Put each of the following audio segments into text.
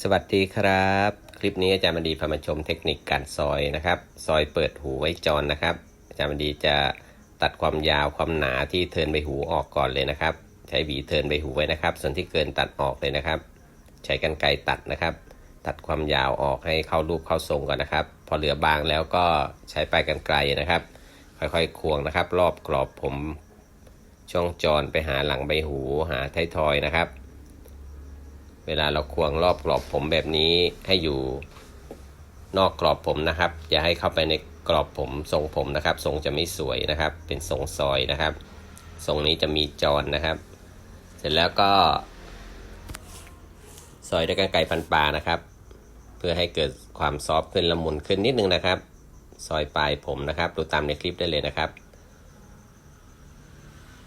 สวัสดีครับ คลิปนี้อาจารย์บดีพามาชมเทคนิคการซอยนะครับ ซอยเปิดหูไว้จรนนะครับ อาจารย์บดีจะตัดความยาวความหนาที่เทินใบหูออกก่อนเลยนะครับ ใช้หวีเทินใบหูไว้นะครับ ส่วนที่เกินตัดออกเลยนะครับ ใช้กรรไกรตัดนะครับ ตัดความยาวออกให้เข้ารูปเข้าทรงก่อนนะครับ พอเหลือบางแล้วก็ใช้ปลายกรรไกรนะครับ ค่อยๆควงนะครับ รอบกรอบผมช่วงจรไปหาหลังใบหูหาท้ายทอยนะครับ เวลาเราควงรอบกรอบผมแบบนี้ให้อยู่นอกกรอบผมนะครับ อย่าให้เข้าไปในกรอบผมทรงผมนะครับ ทรงจะไม่สวยนะครับ เป็นทรงซอยนะครับ ทรงนี้จะมีจรนะครับ เสร็จแล้วก็ซอยด้วยกรรไกรฟันปลานะครับ เพื่อให้เกิดความซอฟต์ขึ้นละมุนขึ้นนิดนึงนะครับ ซอยปลายผมนะครับ ดูตามในคลิปได้เลยนะครับ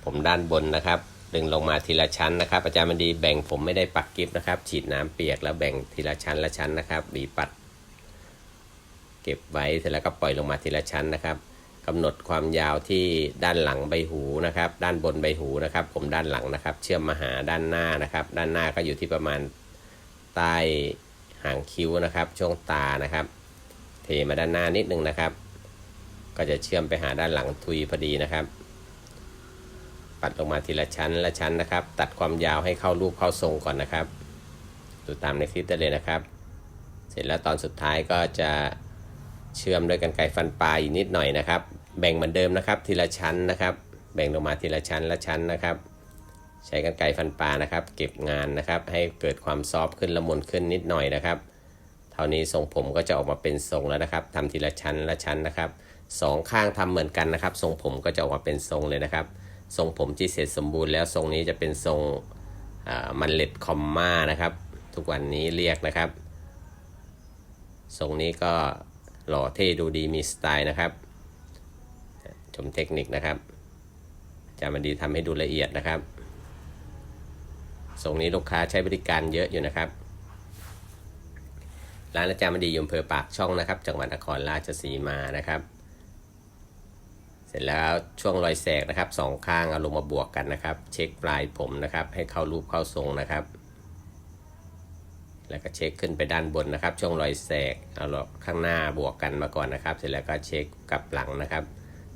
ผมด้านบนนะครับ ดึงลงมาทีละชั้นนะครับ อาจารย์มันดีแบ่งผมไม่ได้ปักกิฟนะครับ ฉีดน้ำเปียกแล้วแบ่งทีละชั้นละชั้นนะครับบีปัด เก็บไว้เสร็จแล้วก็ปล่อยลงมาทีละชั้นนะครับกำหนดความยาวที่ด้านหลังใบหูนะครับ ด้านบนใบหูนะครับ ผมด้านหลังนะครับ เชื่อมมาหาด้านหน้านะครับ ด้านหน้าก็อยู่ที่ประมาณใต้หางคิ้วนะครับ ช่วงตานะครับ เทมาด้านหน้านิดนึงนะครับ ก็จะเชื่อมไปหาด้านหลังทุยพอดีนะครับ ปัดลงมาทีละชั้นละชั้นนะครับ ตัดความยาวให้เข้ารูปเข้าทรงก่อนนะครับ ดูตามในคลิปได้เลยนะครับ เสร็จแล้วตอนสุดท้ายก็จะเชื่อมด้วยกันไกฟันปลายอีกนิดหน่อยนะครับ แบ่งเหมือนเดิมนะครับ ทีละชั้นนะครับ แบ่งลงมาทีละชั้นละชั้นนะครับ ใช้กันไกฟันปลานะครับ เก็บงานนะครับ ให้เกิดความซอฟขึ้นละมุนขึ้นนิดหน่อยนะครับ เท่านี้ทรงผมก็จะออกมาเป็นทรงแล้วนะครับทำทีละชั้นละชั้นนะครับสองข้างทำเหมือนกันนะครับ ทรงผมก็จะออกมาเป็นทรงเลยนะครับ ทรงผมที่เสร็จสมบูรณ์แล้วทรงนี้จะเป็นทรงมันเล็ดคอมมานะครับ ทุกวันนี้เรียกนะครับทรงนี้ก็หล่อเท่ดูดีมีสไตล์นะครับ ชมเทคนิคนะครับจามันดีทำให้ดูละเอียดนะครับทรงนี้ลูกค้าใช้บริการเยอะอยู่นะครับร้านอาจารย์มดีอยมเภอปากช่องนะครับ จังหวัดนครราชสีมานะครับ เสร็จแล้วช่วงรอยแสกนะครับสองข้างเอาลงมาบวกกันนะครับ เช็คปลายผมนะครับ ให้เข้ารูปเข้าทรงนะครับ แล้วก็เช็คขึ้นไปด้านบนนะครับ ช่วงรอยแสกเอาข้างหน้าบวกกันมาก่อนนะครับ เสร็จแล้วก็เช็คกลับหลังนะครับ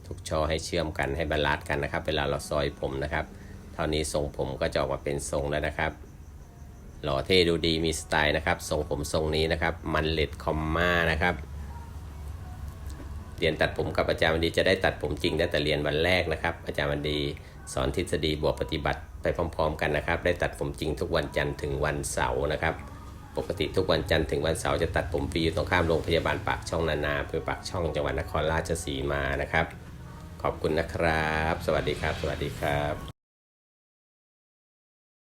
ทุกช่อให้เชื่อมกันให้บาลานซ์กันนะครับ เวลาเราซอยผมนะครับ เท่านี้ทรงผมก็จะออกมาเป็นทรงแล้วนะครับหล่อเท่ดูดีมีสไตล์นะครับทรงผมทรงนี้นะครับ มันเล็ดคอมมานะครับ เรียนตัดผมกับอาจารย์วันดีจะได้ตัดผมจริงได้แต่เรียนวันแรกนะครับ อาจารย์วันดีสอนทฤษฎีบวกปฏิบัติไปพร้อม ๆ กันนะครับ ได้ตัดผมจริงทุกวันจันทร์ถึงวันเสาร์นะครับ ปกติทุกวันจันทร์ถึงวันเสาร์จะตัดผมฟรีอยู่ตรงข้ามโรงพยาบาลปากช่องนานาเพื่อปากช่องจังหวัดนครราชสีมานะครับ ขอบคุณนะครับ สวัสดีครับ สวัสดีครับ